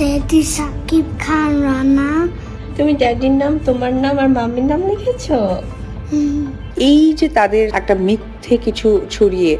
Daddy Shakib Khan Rana. তুমি ড্যাডির নাম তোমার নাম আর মাম্মির নাম লিখেছো? এই যে তাদের একটা মিথ্যে কিছু ছড়িয়ে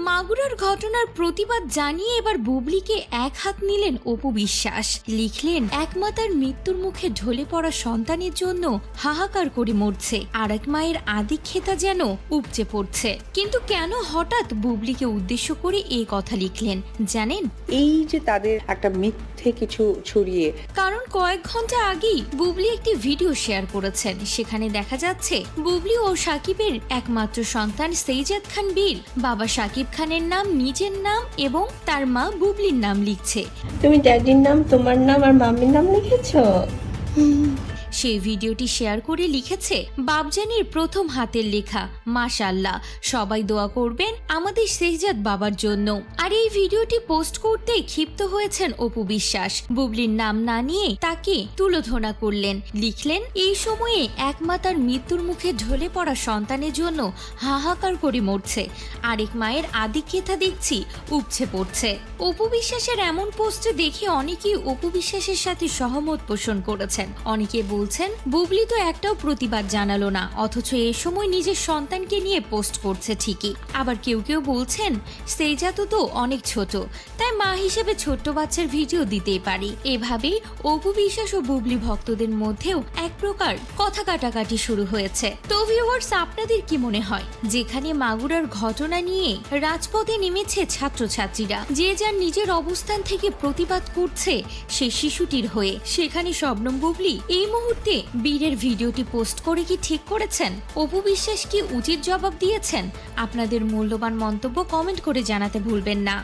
মাগুরার ঘটনার প্রতিবাদ জানিয়ে এবার বুবলিকে এক হাত নিলেন অপু বিশ্বাস। লিখলেন এক মাতার মৃত্যুর মুখে ঢলে পড়া সন্তানের জন্য হাহাকার করে মরছে। আর এক মায়ের আদিক্ষেতা যেন উপচে পড়ছে। কিন্তু কেন হঠাৎ বুবলিকে উদ্দেশ্য করে এই কথা লিখলেন? জানেন? এই যে তাদের একটা মিথ্যে কিছু ছড়িয়ে। কারণ কয়েক ঘণ্টা আগেই বুবলি একটি ভিডিও শেয়ার করেছেন। সেখানে দেখা যাচ্ছে বুবলি ও সাকিবের একমাত্র সন্তান সেইজাদ খান বীর বাবা সাকিব খানের নাম নিজের নাম এবং তার মা বুবলির নাম লিখছে। তুমি ড্যাডির নাম তোমার নাম আর মামির নাম লিখেছো? সেই ভিডিওটি শেয়ার করে লিখেছে বাবজানির প্রথম হাতের লেখা মাশাল্লাহ সবাই দোয়া করবেন আমাদের শেহজাদ বাবার জন্য। আর এই ভিডিওটি পোস্ট করতে ক্ষিপ্ত হয়েছেন অপু বিশ্বাস। বুবলির নাম না নিয়ে তাকে তুলোধনা করলেন। লিখলেন, এই সময়ে এক মাতার মৃত্যুর মুখে ঢলে পড়া সন্তানের জন্য হাহাকার করে মরছে। আরেক মায়ের আদিক্ষেতা দেখছি উপচে পড়ছে। অপু বিশ্বাসের এমন পোস্টে দেখে অনেকেই অপু বিশ্বাসের সাথে সহমত পোষণ করেছেন। অনেকে বলছেন, বুবলি তো একটাও প্রতিবাদ জানালো না, অথচ এ সময় নিজের সন্তানকে নিয়ে পোস্ট করছে ঠিকই। আবার কেউ কেউ বলছেন সেইজাত তো অনেক ছোট, তাই মা হিসেবে ছোট্ট বাচ্চার ভিডিও দিতেই পারি। এভাবেই অপু বিশ্বাস ও বুবলি ভক্তদের মধ্যেও এক প্রকার কথা কাটাকাটি শুরু হয়েছে। তো ভিউয়ার্স আপনাদের কি মনে হয়? যেখানে মাগুরার ঘটনা নিয়ে রাজপথে নেমেছে ছাত্রছাত্রীরা, যে যার নিজের অবস্থান থেকে প্রতিবাদ করছে সে শিশুটির হয়ে। সেখানে শবনম বুবলি, এই মুহূর্তে বীরের ভিডিওটি পোস্ট করে কি ঠিক করেছেন? অপু বিশ্বাস কি উচিত জবাব দিয়েছেন? আপনাদের মূল্যবান মন্তব্য কমেন্ট করে জানাতে ভুলবেন না।